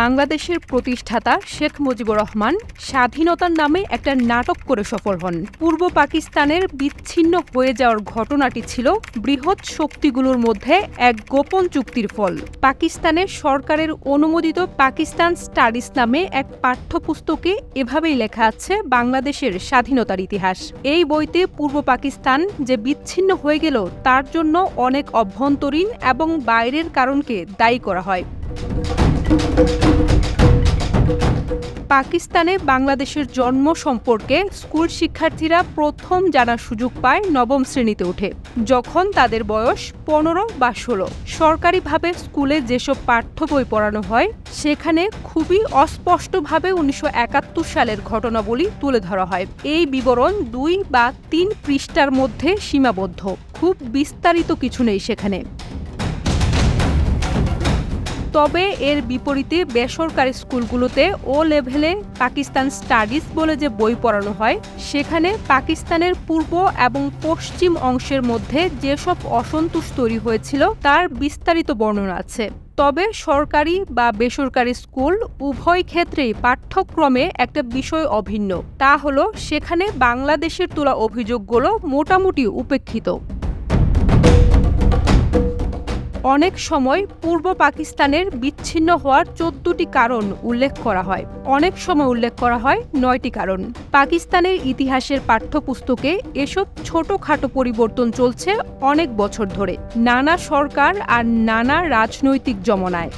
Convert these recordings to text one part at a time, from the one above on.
বাংলাদেশের প্রতিষ্ঠাতা শেখ মুজিবুর রহমান স্বাধীনতার নামে একটা নাটক করে সফল হন। পূর্ব পাকিস্তানের বিচ্ছিন্ন হয়ে যাওয়ার ঘটনাটি ছিল বৃহৎ শক্তিগুলোর মধ্যে এক গোপন চুক্তির ফল। পাকিস্তানের সরকারের অনুমোদিত পাকিস্তান স্টাডিজ নামে এক পাঠ্যপুস্তকে এভাবেই লেখা আছে বাংলাদেশের স্বাধীনতার ইতিহাস। এই বইতে পূর্ব পাকিস্তান যে বিচ্ছিন্ন হয়ে গেল, তার জন্য অনেক অভ্যন্তরীণ এবং বাইরের কারণকে দায়ী করা হয়। পাকিস্তানে বাংলাদেশের জন্ম সম্পর্কে স্কুল শিক্ষার্থীরা প্রথম জানার সুযোগ পায় নবম শ্রেণীতে উঠে, যখন তাদের বয়স পনেরো বা ষোলো। সরকারিভাবে স্কুলে যেসব পাঠ্য বই পড়ানো হয়, সেখানে খুবই অস্পষ্টভাবে উনিশশো একাত্তর সালের ঘটনাবলী তুলে ধরা হয়। এই বিবরণ দুই বা তিন পৃষ্ঠার মধ্যে সীমাবদ্ধ, খুব বিস্তারিত কিছু নেই সেখানে। তবে এর বিপরীতে বেসরকারি স্কুলগুলোতে ও লেভেলে পাকিস্তান স্টাডিজ বলে যে বই পড়ানো হয়, সেখানে পাকিস্তানের পূর্ব এবং পশ্চিম অংশের মধ্যে যেসব অসন্তোষ তৈরি হয়েছিল তার বিস্তারিত বর্ণনা আছে। তবে সরকারি বা বেসরকারি স্কুল উভয় ক্ষেত্রেই পাঠ্যক্রমে একটা বিষয় অভিন্ন, তা হলো সেখানে বাংলাদেশের তোলা অভিযোগগুলো মোটামুটি উপেক্ষিত। অনেক সময় পূর্ব পাকিস্তানের বিচ্ছিন্ন হওয়ার চোদ্দটি কারণ উল্লেখ করা হয়। অনেক সময় উল্লেখ করা হয় নয়টি কারণ। পাকিস্তানের ইতিহাসের পাঠ্যপুস্তকে এসব ছোটখাটো পরিবর্তন চলছে অনেক বছর ধরে, নানা সরকার আর নানা রাজনৈতিক জমনায়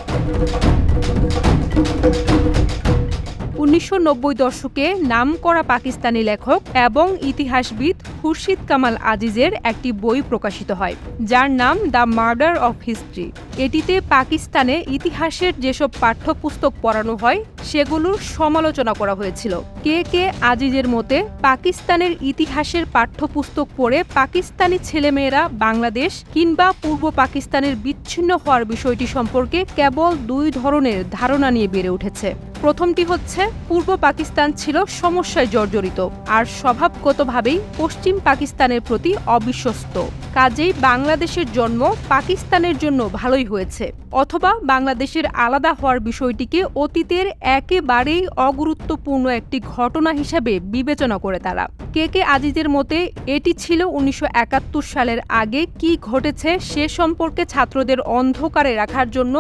উনিশশো নব্বই দশকে নাম করা পাকিস্তানি লেখক এবং ইতিহাসবিদ খুরশিদ কামাল আজিজের একটি বই প্রকাশিত হয়, যার নাম দ্য মার্ডার অফ হিস্ট্রি। এটিতে পাকিস্তানে ইতিহাসের যেসব পাঠ্যপুস্তক পড়ানো হয়, সেগুলোর সমালোচনা করা হয়েছিল। কে কে আজিজের মতে, পাকিস্তানের ইতিহাসের পাঠ্যপুস্তক পড়ে পাকিস্তানি ছেলেমেয়েরা বাংলাদেশ কিংবা পূর্ব পাকিস্তানের বিচ্ছিন্ন হওয়ার বিষয়টি সম্পর্কে কেবল দুই ধরনের ধারণা নিয়ে বেড়ে উঠেছে। প্রথমটি হচ্ছে, পূর্ব পাকিস্তান ছিল সমস্যায় জর্জরিত, আর স্বভাবগতভাবেই পশ্চিম পাকিস্তানের প্রতি অবিশ্বস্ত। কাজেই বাংলাদেশের জন্ম পাকিস্তানের জন্য ভালোই হয়েছে, অথবা বাংলাদেশের আলাদা হওয়ার বিষয়টিকে অতীতের একেবারেই অগুরুত্বপূর্ণ একটি ঘটনা হিসেবে বিবেচনা করে তারা। কে কে আজিজের মতে এটি ছিল উনিশশো একাত্তর সালের আগে কি ঘটেছে সে সম্পর্কে ছাত্রদের অন্ধকারে রাখার জন্য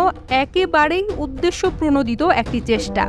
একেবারেই উদ্দেশ্য প্রণোদিত একটি চেষ্টা।